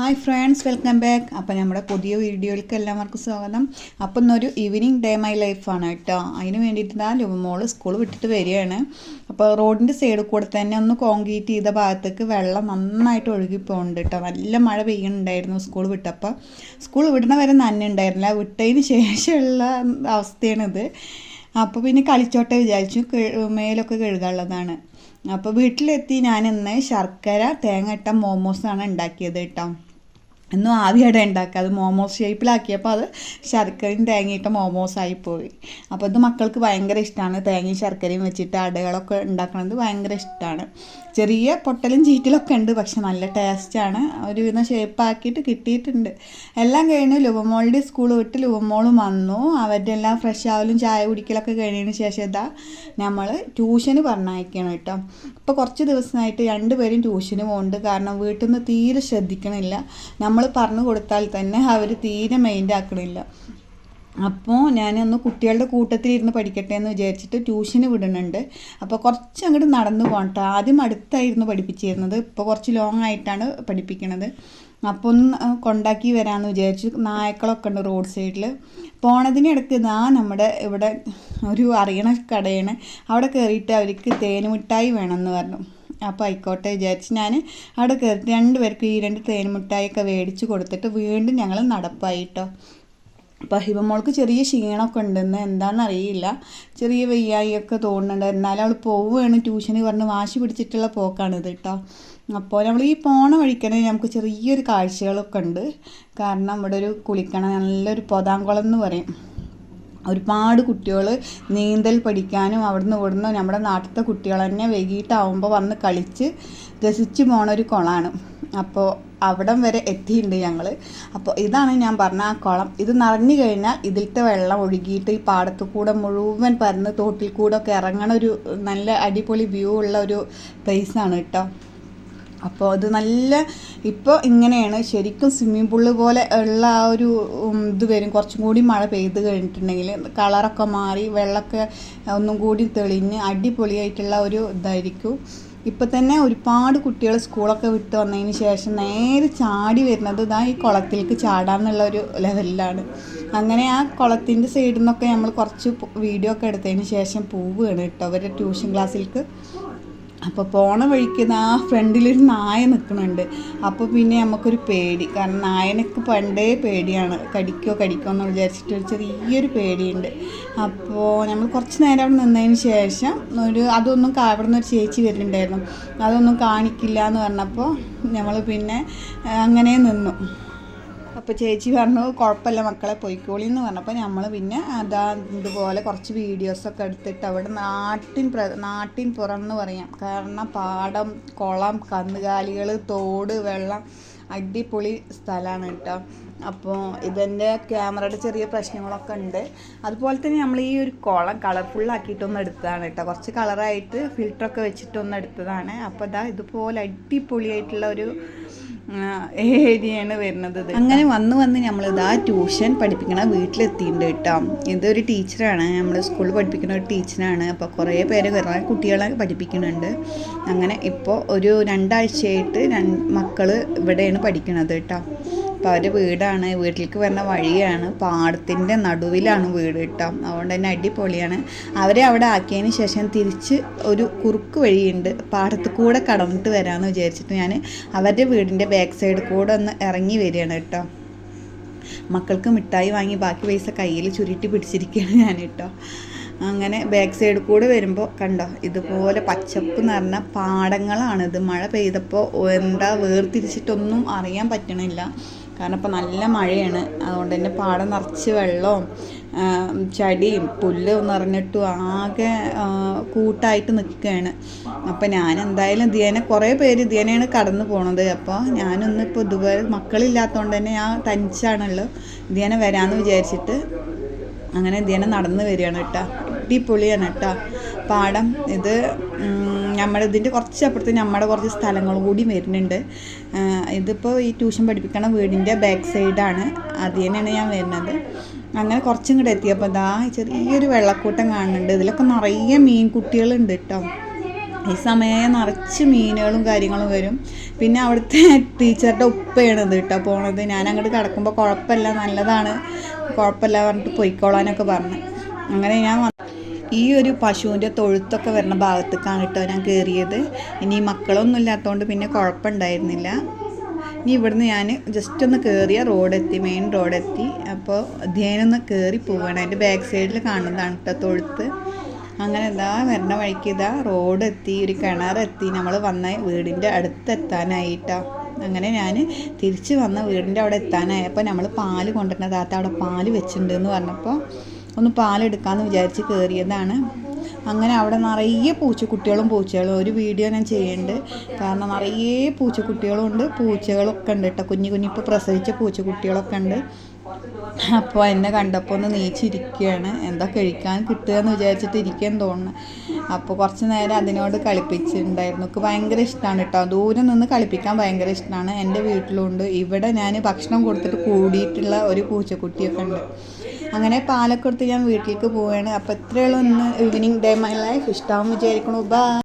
Hi friends welcome back അപ്പോൾ നമ്മുടെ പുതിയ വീഡിയോയിലേക്ക് എല്ലാവർക്കും സ്വാഗതം. അപ്പം ഇന്നൊരു ഈവനിങ് ഡേ മൈ ലൈഫാണ് കേട്ടോ. അതിന് വേണ്ടിയിട്ട് ഞാൻ ലുമോൾ സ്കൂൾ വിട്ടിട്ട് വരികയാണ്. അപ്പോൾ റോഡിന്റെ സൈഡിൽ കൂടെ തന്നെ ഒന്ന് കോൺക്രീറ്റ് ചെയ്ത ഭാഗത്തേക്ക് വെള്ളം നന്നായിട്ട് ഒഴുകി പോകുന്നുണ്ട് കേട്ടോ. നല്ല മഴ പെയ്യുന്നുണ്ടായിരുന്നു സ്കൂൾ വിട്ടപ്പോൾ സ്കൂൾ വിടുന്ന വരെ നന്നുണ്ടായിരുന്നില്ല വിട്ടതിന് ശേഷമുള്ള അവസ്ഥയാണിത്. അപ്പോൾ പിന്നെ കളിച്ചോട്ടെ വിചാരിച്ചു. മേലൊക്കെ കഴുകാനുള്ളതാണ്. അപ്പോൾ വീട്ടിലെത്തി ഞാൻ ഇന്ന് ശർക്കര തേങ്ങ ഇട്ട മോമോസാണ് ഉണ്ടാക്കിയത് കേട്ടോ. എന്നും ആദ്യമായിട്ട് ഉണ്ടാക്കുക. അത് മോമോസ് ഷേപ്പിലാക്കിയപ്പോൾ അത് ശർക്കരയും തേങ്ങയിട്ട മോമോസായി പോയി. അപ്പോൾ ഇത് മക്കൾക്ക് ഭയങ്കര ഇഷ്ടമാണ്. തേങ്ങയും ശർക്കരയും വെച്ചിട്ട് അടകളൊക്കെ ഉണ്ടാക്കുന്നത് ഭയങ്കര ഇഷ്ടമാണ്. ചെറിയ പൊട്ടലും ചീറ്റലൊക്കെ ഉണ്ട് പക്ഷെ നല്ല ടേസ്റ്റാണ് ഒരുവിധം ഷേപ്പാക്കിയിട്ട് കിട്ടിയിട്ടുണ്ട്. എല്ലാം കഴിഞ്ഞ് ലുവമോളുടെ സ്കൂൾ വിട്ട് ലുവമോളും വന്നു. അവരുടെ എല്ലാം ഫ്രഷ് ആവലും ചായ കുടിക്കലൊക്കെ കഴിഞ്ഞതിന് ശേഷം ഇതാ നമ്മൾ ട്യൂഷന് പറഞ്ഞയക്കണം കേട്ടോ. ഇപ്പോൾ കുറച്ച് ദിവസമായിട്ട് രണ്ടുപേരും ട്യൂഷന് പോകുന്നുണ്ട്. കാരണം വീട്ടിൽ നിന്ന് തീരെ ശ്രദ്ധിക്കണില്ല. നമ്മൾ പറഞ്ഞു കൊടുത്താൽ തന്നെ അവർ തീരെ മൈൻഡ് ആക്കണില്ല. അപ്പോൾ ഒന്ന് കുട്ടികളുടെ കൂട്ടത്തിലിരുന്ന് പഠിക്കട്ടെ എന്ന് വിചാരിച്ചിട്ട് ട്യൂഷന് വിടുന്നുണ്ട്. അപ്പോൾ കുറച്ച് അങ്ങോട്ട് നടന്നു പോകട്ടെ ആദ്യം അടുത്തായിരുന്നു പഠിപ്പിച്ചിരുന്നത്. ഇപ്പോൾ കുറച്ച് ലോങ് ആയിട്ടാണ് പഠിപ്പിക്കണത്. അപ്പോൾ ഒന്ന് കൊണ്ടാക്കി വരാമെന്ന് വിചാരിച്ചു. നായ്ക്കളൊക്കെ ഉണ്ട് റോഡ് സൈഡിൽ പോണതിനിടയ്ക്ക് ഇതാ നമ്മുടെ ഇവിടെ ഒരു അറിയണ കടയാണ്. അവിടെ കയറിയിട്ട് അവർക്ക് തേനുമിഠായി വേണമെന്ന് പറഞ്ഞു. അപ്പോൾ ആയിക്കോട്ടെ വിചാരിച്ച് ഞാൻ അവിടെ കയറിയിട്ട് രണ്ടുപേർക്ക് ഈ രണ്ട് തേനുമിഠായിയൊക്കെ മേടിച്ച് കൊടുത്തിട്ട് വീണ്ടും ഞങ്ങൾ നടപ്പായി കേട്ടോ അപ്പോൾ ഹിബമോൾക്ക് ചെറിയ ക്ഷീണമൊക്കെ ഉണ്ടെന്ന് എന്താണെന്ന് അറിയില്ല ചെറിയ വയ്യായിയൊക്കെ തോന്നുന്നുണ്ട്. എന്നാലും അവൾ പോവുകയാണ്. ട്യൂഷന് പറഞ്ഞ് വാശി പിടിച്ചിട്ടുള്ള പോക്കാണിത് കേട്ടോ. അപ്പോൾ നമ്മൾ ഈ പോണ വഴിക്കണേ നമുക്ക് ചെറിയൊരു കാഴ്ചകളൊക്കെ ഉണ്ട്. കാരണം ഇവിടെ ഒരു കുളിക്കണ നല്ലൊരു പൊതാങ്കുളം എന്ന് പറയും. ഒരുപാട് കുട്ടികൾ നീന്തൽ പഠിക്കാനും അവിടുന്ന് ഇവിടുന്ന് നമ്മുടെ നാട്ടിലത്തെ കുട്ടികൾ തന്നെ വൈകിട്ടാവുമ്പോൾ വന്ന് കളിച്ച് രസിച്ച് പോണ ഒരു കുളമാണ് അപ്പോൾ അവിടം വരെ എത്തിയിട്ടുണ്ട് ഞങ്ങൾ അപ്പോൾ ഇതാണ് ഞാൻ പറഞ്ഞ ആ കുളം. ഇത് നിറഞ്ഞു കഴിഞ്ഞാൽ ഇതിലത്തെ വെള്ളം ഒഴുകിയിട്ട് ഈ പാടത്തു കൂടെ മുഴുവൻ പരന്ന് തോട്ടിൽ കൂടെ ഒക്കെ ഇറങ്ങണ ഒരു നല്ല അടിപൊളി വ്യൂ ഉള്ള ഒരു പ്ലേസാണ് കേട്ടോ അപ്പോൾ അത് നല്ല ഇപ്പോൾ ഇങ്ങനെയാണ്. ശരിക്കും സ്വിമ്മിംഗ് പൂൾ പോലെ ഉള്ള ആ ഒരു ഇത് വരും. കുറച്ചും കൂടി മഴ പെയ്ത് കഴിഞ്ഞിട്ടുണ്ടെങ്കിൽ കളറൊക്കെ മാറി വെള്ളമൊക്കെ ഒന്നും കൂടി തെളിഞ്ഞ് അടിപൊളിയായിട്ടുള്ള ഒരു ഇതായിരിക്കും. ഇപ്പം തന്നെ ഒരുപാട് കുട്ടികൾ സ്കൂളൊക്കെ വിട്ട് വന്നതിന് ശേഷം നേരെ ചാടി വരുന്നത് ഇതാ ഈ കുളത്തിലേക്ക് ചാടാന്നുള്ള ഒരു ലെവലിലാണ് അങ്ങനെ ആ കുളത്തിന്റെ സൈഡിൽ നിന്നൊക്കെ നമ്മൾ കുറച്ച് വീഡിയോ ഒക്കെ എടുത്തതിന് ശേഷം പോവുകയാണ് കേട്ടോ. അവരുടെ ട്യൂഷൻ ക്ലാസ്സിലേക്ക് അപ്പോൾ പോണ വഴിക്ക് ആ ഫ്രണ്ടിലൊരു നായ നിൽക്കുന്നുണ്ട് അപ്പോൾ പിന്നെ നമുക്കൊരു പേടി. കാരണം നായനക്ക് പണ്ടേ പേടിയാണ്. കടിക്കോ കടിക്കോ എന്ന് വിചാരിച്ചിട്ട് ഒരു ചെറിയൊരു പേടിയുണ്ട്. അപ്പോൾ നമ്മൾ കുറച്ച് നേരം അവിടെ നിന്നതിന് ശേഷം ഒരു അതൊന്നും അവിടെ നിന്ന് ഒരു ചേച്ചി വരുന്നുണ്ടായിരുന്നു. അതൊന്നും കാണിക്കില്ല എന്ന് പറഞ്ഞപ്പോൾ നമ്മൾ പിന്നെ അങ്ങനെ നിന്നു. അപ്പോൾ ചേച്ചി പറഞ്ഞു കുഴപ്പമില്ല മക്കളെ പൊയ്ക്കോളി എന്ന് പറഞ്ഞപ്പോൾ നമ്മൾ പിന്നെ അതാ ഇതുപോലെ കുറച്ച് വീഡിയോസൊക്കെ എടുത്തിട്ട് അവിടെ നാട്ടിൻ പ്ര നാട്ടിൻ പുറം എന്ന് പറയാം. കാരണം പാടം കുളം കന്നുകാലികൾ തോട് വെള്ളം അടിപൊളി സ്ഥലമാണ് കേട്ടോ. അപ്പോൾ ഇതിന്റെ ക്യാമറയുടെ ചെറിയ പ്രശ്നങ്ങളൊക്കെ ഉണ്ട്. അതുപോലെ തന്നെ നമ്മൾ ഈ ഒരു കുളം കളർഫുള്ളാക്കിയിട്ടൊന്ന് എടുത്തതാണ് കേട്ടോ. കുറച്ച് കളറായിട്ട് ഫിൽറ്ററൊക്കെ വെച്ചിട്ടൊന്ന് എടുത്തതാണ്. അപ്പോൾ ഇതാ ഇതുപോലെ അടിപൊളിയായിട്ടുള്ള ഒരു ഏരിയയാണ് വരുന്നത് അങ്ങനെ വന്ന് വന്ന് നമ്മൾ ഇതാ ട്യൂഷൻ പഠിപ്പിക്കണ വീട്ടിലെത്തിയിട്ടുണ്ട് കേട്ടോ ഇതൊരു ടീച്ചറാണ്. നമ്മൾ സ്കൂളിൽ പഠിപ്പിക്കുന്ന ഒരു ടീച്ചറാണ്. അപ്പോൾ കുറേ പേര് കുറേ കുട്ടികളെ പഠിപ്പിക്കുന്നുണ്ട്. അങ്ങനെ ഇപ്പോൾ ഒരു രണ്ടാഴ്ചയായിട്ട് രണ്ട് മക്കൾ ഇവിടെയാണ് പഠിക്കണത് കേട്ടോ അപ്പോൾ അവരുടെ വീടാണ്. വീട്ടിലേക്ക് വരുന്ന വഴിയാണ്. പാടത്തിന്റെ നടുവിലാണ് വീട് കേട്ടോ. അതുകൊണ്ട് തന്നെ അടിപൊളിയാണ്. അവരെ അവിടെ ആക്കിയതിന് ശേഷം തിരിച്ച് ഒരു കുറുക്ക് വഴിയുണ്ട്. പാടത്ത് കൂടെ കടന്നിട്ട് വരാമെന്ന് വിചാരിച്ചിട്ട് ഞാൻ അവരുടെ വീടിന്റെ ബാക്ക് സൈഡ് കൂടെ ഒന്ന് ഇറങ്ങി വരികയാണ് കേട്ടോ. മക്കൾക്ക് മിഠായി വാങ്ങി ബാക്കി പൈസ കയ്യിൽ ചുരുട്ടി പിടിച്ചിരിക്കുകയാണ് ഞാൻ കേട്ടോ. അങ്ങനെ ബാക്ക് സൈഡ് കൂടെ വരുമ്പോൾ കണ്ടോ ഇതുപോലെ പച്ചപ്പ് നിറഞ്ഞ പാടങ്ങളാണ് പാടങ്ങളാണിത്. മഴ പെയ്തപ്പോൾ എന്താ വേർതിരിച്ചിട്ടൊന്നും അറിയാൻ പറ്റണില്ല. കാരണം ഇപ്പോൾ നല്ല മഴയാണ്. അതുകൊണ്ട് തന്നെ പാടം നിറച്ച് വെള്ളവും ചടിയും പുല്ലും നിറഞ്ഞിട്ടും ആകെ കൂട്ടായിട്ട് നിൽക്കുകയാണ്. അപ്പോൾ ഞാൻ എന്തായാലും ഇതിനെ കുറേ പേര് ധ്യാനയാണ് കടന്നു പോണത്. അപ്പോൾ ഞാനൊന്നും ഇപ്പോൾ ഇതുപോലെ മക്കളില്ലാത്തതുകൊണ്ട് തന്നെ ഞാൻ തനിച്ചാണല്ലോ ഇതിനെ വരാമെന്ന് വിചാരിച്ചിട്ട് അങ്ങനെ ധ്യാനം നടന്നു വരികയാണ് കേട്ടോ. അടിപൊളിയാണ് കേട്ടോ. പാടം ഇത് നമ്മുടെ ഇതിന്റെ കുറച്ച് അപ്പുറത്ത് നമ്മുടെ കുറച്ച് സ്ഥലങ്ങൾ കൂടി വരുന്നുണ്ട്. ഇതിപ്പോൾ ഈ ട്യൂഷൻ പഠിപ്പിക്കണ വീടിന്റെ ബാക്ക് സൈഡാണ് അത് തന്നെയാണ് ഞാൻ വരുന്നത്. അങ്ങനെ കുറച്ചും കൂടെ എത്തിയപ്പോൾ ഇതാ ചെറിയൊരു വെള്ളക്കൂട്ടം കാണുന്നുണ്ട്. ഇതിലൊക്കെ നിറയെ മീൻ കുട്ടികളുണ്ട് കേട്ടോ ഈ സമയം നിറച്ച് മീനുകളും കാര്യങ്ങളും വരും. പിന്നെ അവിടുത്തെ ടീച്ചറുടെ ഉപ്പയാണ് ഇത് കേട്ടോ പോണത്. ഞാൻ അങ്ങോട്ട് കിടക്കുമ്പോൾ കുഴപ്പമില്ല നല്ലതാണ്. കുഴപ്പമില്ല പറഞ്ഞിട്ട് പൊയ്ക്കോളാനൊക്കെ പറഞ്ഞു. അങ്ങനെ ഞാൻ ഈ ഒരു പശുവിന്റെ തൊഴുത്തൊക്കെ വരുന്ന ഭാഗത്തേക്കാണ് കേട്ടോ ഞാൻ കയറിയത്. ഇനി മക്കളൊന്നും ഇല്ലാത്തതുകൊണ്ട് പിന്നെ കുഴപ്പമുണ്ടായിരുന്നില്ല. ഇനി ഇവിടുന്ന് ഞാൻ ജസ്റ്റ് ഒന്ന് കയറിയ റോഡെത്തി മെയിൻ റോഡെത്തി. അപ്പോൾ ധ്യാനൊന്ന് കയറി പോവുകയാണ് അതിന്റെ ബാക്ക് സൈഡിൽ കാണുന്നതാണ് കേട്ടോ തൊഴുത്ത്. അങ്ങനെ ഇതാ വരണ വഴിക്ക് ഇതാ റോഡെത്തി ഒരു കിണറെത്തി. നമ്മൾ വന്ന വീടിന്റെ അടുത്തെത്താനായിട്ടോ. അങ്ങനെ ഞാൻ തിരിച്ച് വന്ന വീടിന്റെ അവിടെ എത്താനായപ്പോൾ നമ്മൾ പാൽ കൊണ്ടുവരുന്ന താത്ത അവിടെ പാൽ വെച്ചിട്ടുണ്ട് എന്ന് പറഞ്ഞപ്പോൾ ഒന്ന് പാലെടുക്കാമെന്ന് വിചാരിച്ച് കയറിയതാണ് അങ്ങനെ അവിടെ നിറയെ പൂച്ചക്കുട്ടികളും പൂച്ചകളും. ഒരു വീഡിയോ ഞാൻ ചെയ്യുന്നുണ്ട് കാരണം നിറയെ പൂച്ചക്കുട്ടികളും ഉണ്ട്. പൂച്ചകളൊക്കെ ഉണ്ട് കേട്ടോ കുഞ്ഞു കുഞ്ഞു ഇപ്പോൾ പ്രസവിച്ച പൂച്ചക്കുട്ടികളൊക്കെ ഉണ്ട്. അപ്പോൾ എന്നെ കണ്ടപ്പോൾ ഒന്ന് നീച്ചിരിക്കുകയാണ് എന്താ കഴിക്കാൻ കിട്ടുക എന്ന് വിചാരിച്ചിട്ട് ഇരിക്കാൻ തോന്നുന്നു. അപ്പോൾ കുറച്ച് നേരം അതിനോട് കളിപ്പിച്ചിട്ടുണ്ടായിരുന്നു. എനിക്ക് ഭയങ്കര ഇഷ്ടമാണ് കേട്ടോ ദൂരെ നിന്ന് കളിപ്പിക്കാൻ ഭയങ്കര ഇഷ്ടമാണ് എന്റെ വീട്ടിലുണ്ട്. ഇവിടെ ഞാൻ ഭക്ഷണം കൊടുത്തിട്ട് കൂടിയിട്ടുള്ള ഒരു പൂച്ചക്കുട്ടിയൊക്കെ ഉണ്ട്. അങ്ങനെ പാലൊക്കെ കൊടുത്ത് ഞാൻ വീട്ടിലേക്ക് പോവുകയാണ് അപ്പോൾ ഇത്രയുള്ള ഇന്ന് ഈവനിങ് ഡേ മൈ ലൈഫ് ഇഷ്ടമാവും വിചാരിക്കണു. ബൈ